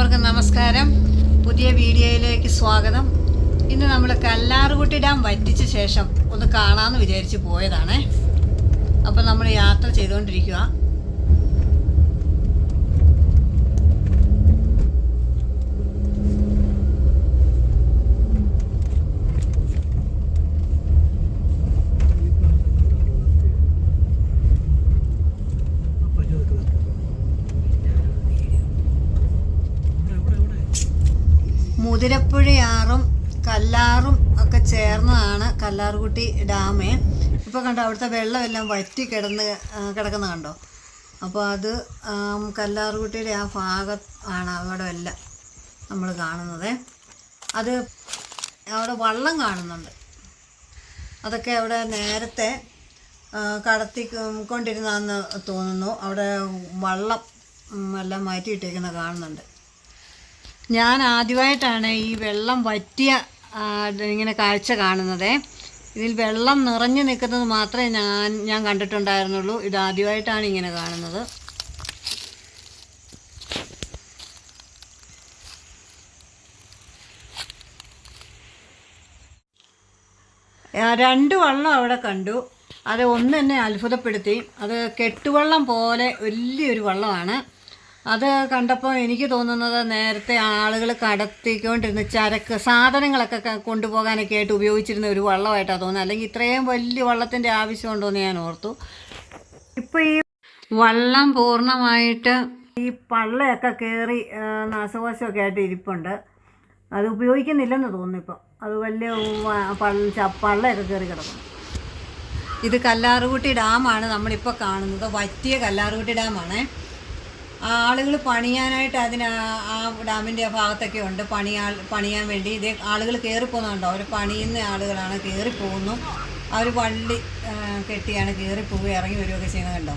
എല്ലാവർക്കും നമസ്കാരം. പുതിയ വീഡിയോയിലേക്ക് സ്വാഗതം. ഇന്ന് നമ്മൾ കല്ലാറുകുട്ടി ഡാം വറ്റിച്ച ശേഷം ഒന്ന് കാണാമെന്ന് വിചാരിച്ച് പോയതാണേ. അപ്പോൾ നമ്മൾ യാത്ര ചെയ്തുകൊണ്ടിരിക്കുക മുതിരപ്പുഴയാറും കല്ലാറും ഒക്കെ ചേർന്നതാണ് കല്ലാറുകുട്ടി ഡാം ഇപ്പോൾ കണ്ടോ അവിടുത്തെ വെള്ളമെല്ലാം വറ്റി കിടന്ന് കിടക്കുന്ന കണ്ടോ? അപ്പോൾ അത് കല്ലാർകുട്ടിയുടെ ആ ഭാഗം ആണ് അവിടെ എല്ലാം നമ്മൾ കാണുന്നത്. അത് അവിടെ വള്ളം കാണുന്നുണ്ട്. അതൊക്കെ അവിടെ നേരത്തെ കടത്തി കൊണ്ടിരുന്നാന്ന് തോന്നുന്നു. അവിടെ വള്ളം എല്ലാം മാറ്റിയിട്ടേക്കുന്ന കാണുന്നുണ്ട്. ഞാൻ ആദ്യമായിട്ടാണ് ഈ വെള്ളം വറ്റിയ ഇങ്ങനെ കാഴ്ച കാണുന്നത്. ഇതിൽ വെള്ളം നിറഞ്ഞു നിൽക്കുന്നത് മാത്രമേ ഞാൻ ഞാൻ കണ്ടിട്ടുണ്ടായിരുന്നുള്ളൂ. ഇത് ആദ്യമായിട്ടാണ് ഇങ്ങനെ കാണുന്നത്. രണ്ട് വള്ളം അവിടെ കണ്ടു. അത് ഒന്ന് എന്നെ അത്ഭുതപ്പെടുത്തി. അത് കെട്ടുവള്ളം പോലെ വലിയൊരു വള്ളമാണ്. അത് കണ്ടപ്പോൾ എനിക്ക് തോന്നുന്നത് നേരത്തെ ആളുകൾ കടത്തിക്കൊണ്ടിരുന്ന ചരക്ക് സാധനങ്ങളൊക്കെ കൊണ്ടുപോകാനൊക്കെ ആയിട്ട് ഉപയോഗിച്ചിരുന്ന ഒരു വള്ളമായിട്ടാണ് തോന്നുന്നത് അല്ലെങ്കിൽ ഇത്രയും വലിയ വള്ളത്തിന്റെ ആവശ്യമുണ്ടോ എന്ന് ഞാൻ ഓർത്തു. ഇപ്പോൾ ഈ വള്ളം പൂർണമായിട്ട് ഈ പള്ളയൊക്കെ കയറി നാശകോശമൊക്കെ ആയിട്ട് ഇരിപ്പുണ്ട്. അത് ഉപയോഗിക്കുന്നില്ലെന്ന് തോന്നുന്നു ഇപ്പം. അത് വലിയ പള്ളയൊക്കെ കയറി കിടക്കുന്നു. ഇത് കല്ലാറുകുട്ടി ഡാമാണ് നമ്മളിപ്പോൾ കാണുന്നത്. വറ്റിയ കല്ലാറുകുട്ടി ഡാമാണ്. ആളുകൾ പണിയാനായിട്ട് അതിന് ആ- ഡാമിന്റെ ഭാഗത്തൊക്കെ ഉണ്ട്. പണിയാൾ പണിയാൻ വേണ്ടി ഇതേ ആളുകൾ കയറിപ്പോകുന്നുണ്ടോ അവർ പണിയുന്ന ആളുകളാണ് കയറിപ്പോകുന്നു അവർ വള്ളി കെട്ടിയാണ് കയറിപ്പോവുക ഇറങ്ങി വരികയൊക്കെ ചെയ്യുന്നത് കണ്ടോ?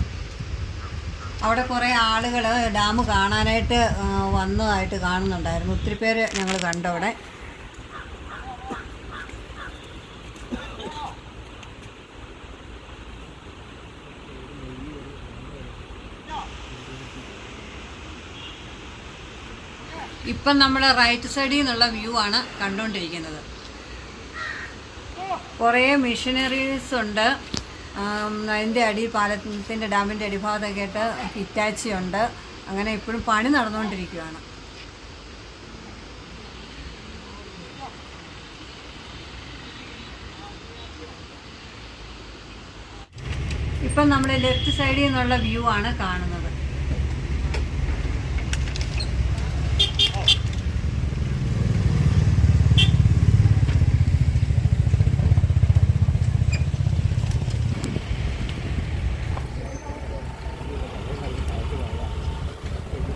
അവിടെ കുറേ ആളുകൾ ഡാം കാണാനായിട്ട് വന്നതായിട്ട് കാണുന്നുണ്ടായിരുന്നു. ഒത്തിരി പേര് ഞങ്ങൾ കണ്ടു ഇപ്പം നമ്മൾ റൈറ്റ് സൈഡിൽ നിന്നുള്ള വ്യൂ ആണ് കണ്ടുകൊണ്ടിരിക്കുന്നത്. കുറേ മിഷനറീസ് ഉണ്ട്. അതിന്റെ അടി പാലത്തിന്റെ ഡാമിന്റെ അടിഭാഗത്തൊക്കെ ആയിട്ട് ഹിറ്റാച്ചി ഉണ്ട്. അങ്ങനെ ഇപ്പോഴും പണി നടന്നുകൊണ്ടിരിക്കുകയാണ്. ഇപ്പം നമ്മൾ ലെഫ്റ്റ് സൈഡിൽ നിന്നുള്ള വ്യൂ ആണ് കാണുന്നത്.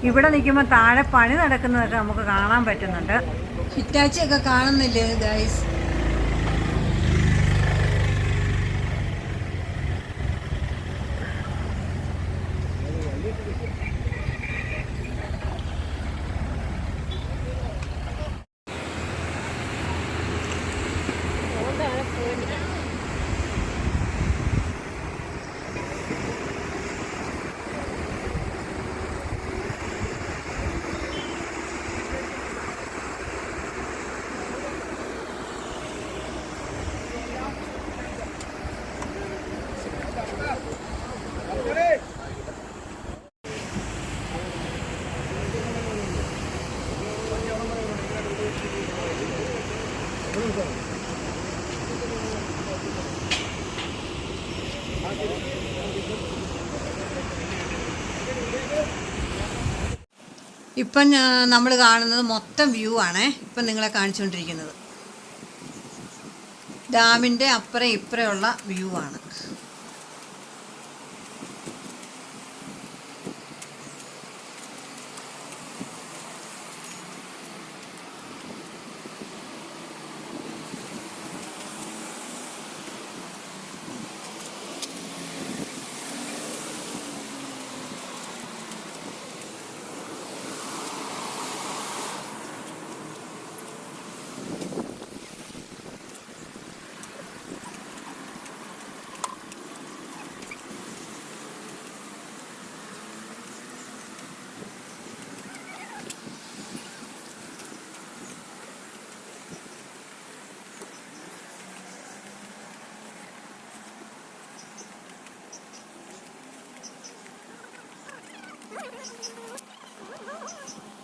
ഇവിടെ നിൽക്കുമ്പോൾ താഴെ പണി നടക്കുന്നതൊക്കെ നമുക്ക് കാണാൻ പറ്റുന്നുണ്ട്. ഹിറ്റാച്ചി ഒക്കെ കാണുന്നില്ലേ ഗൈസ് ഇപ്പം നമ്മൾ കാണുന്നത് മൊത്തം വ്യൂ ആണ്. ഇപ്പം നിങ്ങളെ കാണിച്ചുകൊണ്ടിരിക്കുന്നത്. ഡാമിന്റെ അപ്പുറം ഇപ്പുറമുള്ള വ്യൂ ആണ്. Oh, my God.